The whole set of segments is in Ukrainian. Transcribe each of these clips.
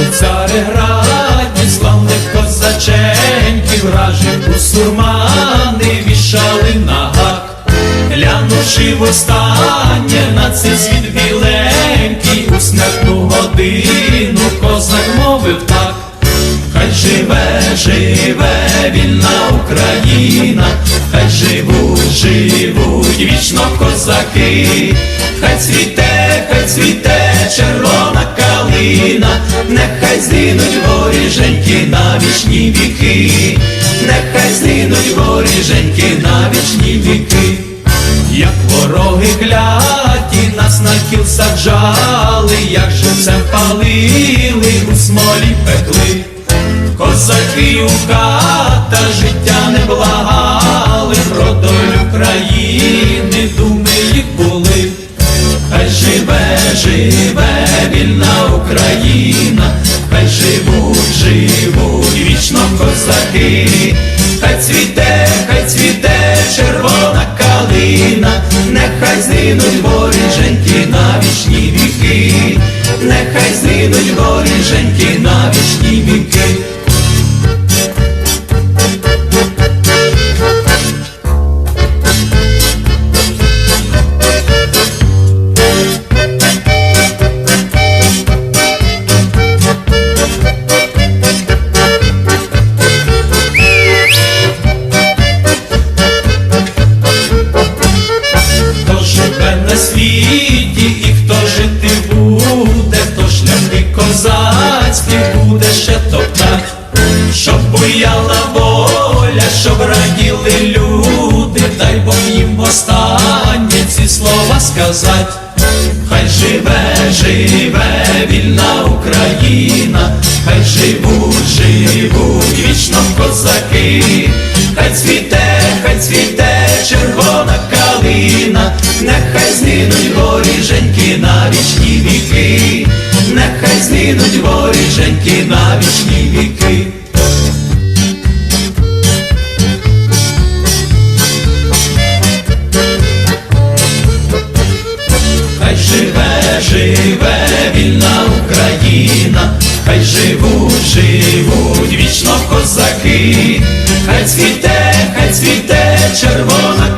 у цареграді славних козаченьків у сурмани, вішали на гак, глянувши в востаннє на цей світ біленький, у смертну годину козак мовив так. Хай живе, живе вільна Україна, хай живуть, живуть вічно козаки, хай цвіте калина, нехай згинуть воріженьки на вічні віки, нехай згинуть воріженьки на вічні віки. Як вороги кляті нас на кіл саджали, як живцем палили, у смолі пекли, козаки у хата життя не благали, про долю країни козаки, хай цвіте, хай цвіте червона калина, нехай згинуть воріженьки на вічні віки, нехай згинуть воріженьки на вічні віки. Світі і хто жити буде, хто шляхи козацькі буде ще топтать, щоб буяла воля, щоб раділи люди, дай Бог їм останнє ці слова сказать. Хай живе, живе вільна Україна, хай живуть, живуть вічно козаки, хай цвіте, хай цвіте червона калина, нехай згинуть воріженьки на вічні віки, нехай згинуть воріженьки на вічні віки. Хай живе, живе вільна Україна, хай живуть, живуть вічно козаки, хай цвіте, хай цвіте червона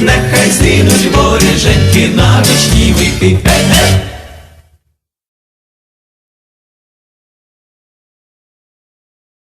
нехай згинуть воріженьки на віки. Ге-ге!